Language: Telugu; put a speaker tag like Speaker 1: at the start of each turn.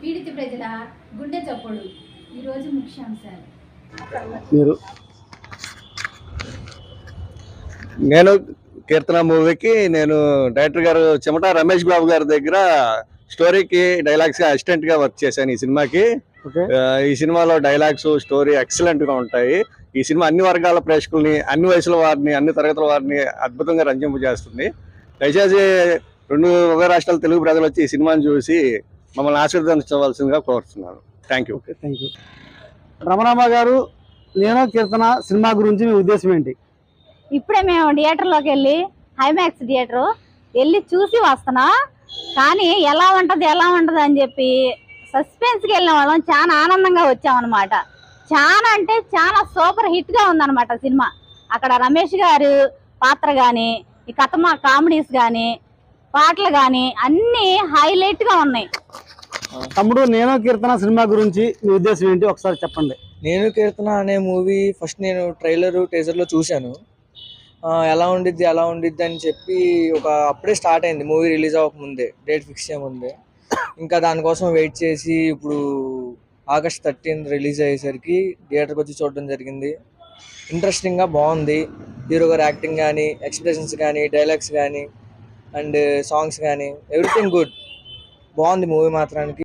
Speaker 1: పీడిత ప్రజల గుండె చప్పుడు. ఈరోజు ముఖ్యాంశాలు.
Speaker 2: మీరు.
Speaker 3: నేను కీర్తన మూవీకి నేను డైరెక్టర్ గారు చెమట రమేష్ బాబు గారి దగ్గర స్టోరీకి డైలాగ్స్ అసిస్టెంట్గా వర్క్ చేశాను ఈ సినిమాకి. ఈ సినిమాలో డైలాగ్స్ స్టోరీ ఎక్సలెంట్గా ఉంటాయి. ఈ సినిమా అన్ని వర్గాల ప్రేక్షకుల్ని అన్ని వయసుల వారిని అన్ని తరగతుల వారిని అద్భుతంగా రంజింపు చేస్తుంది దయచేసి రెండు ఉభయ రాష్ట్రాల తెలుగు ప్రజలు వచ్చి ఈ సినిమాని చూసి మమ్మల్ని ఆశీర్వదించవలసిందిగా కోరుతున్నాను thank you
Speaker 2: okay thank you Ramanamma garu నేను కీర్తన సినిమా గురించి మీ ఉద్దేశం ఏంటి?
Speaker 4: ఇప్పుడే మేము థియేటర్లోకి వెళ్ళి హైమాక్స్ థియేటర్ వెళ్ళి చూసి వస్తున్నా. కానీ ఎలా ఉంటది ఎలా ఉంటది అని చెప్పి సస్పెన్స్కి వెళ్ళిన వాళ్ళం. చాలా ఆనందంగా వచ్చామన్నమాట. చాలా అంటే చాలా సూపర్ హిట్గా ఉందన్నమాట సినిమా. అక్కడ రమేష్ గారు పాత్ర కానీ ఈ కథమ కామెడీస్ కానీ పాటలు కానీ అన్నీ హైలైట్గా ఉన్నాయి.
Speaker 2: తమ్ముడు నేను కీర్తన సినిమా గురించి మీ ఉద్దేశం ఏంటి? ఒకసారి చెప్పండి.
Speaker 5: నేను కీర్తన అనే మూవీ ఫస్ట్ నేను ట్రైలర్లో చూశాను. ఆ, ఎలా ఉండిద్ది ఎలా ఉండిద్ది అని చెప్పి ఒక అప్పుడే స్టార్ట్ అయింది. మూవీ రిలీజ్ అవ్వక ముందే డేట్ ఫిక్స్ చేయముందే ఇంకా దానికోసం వెయిట్ చేసి ఇప్పుడు ఆగస్ట్ థర్టీన్ రిలీజ్ అయ్యేసరికి థియేటర్కి వచ్చి చూడడం జరిగింది. ఇంట్రెస్టింగ్గా బాగుంది హీరో గారి యాక్టింగ్ కానీ ఎక్స్ప్రెషన్స్ కానీ డైలాగ్స్ కానీ అండ్ సాంగ్స్ కానీ ఎవ్రీథింగ్ గుడ్. బాగుంది మూవీ మాత్రానికి.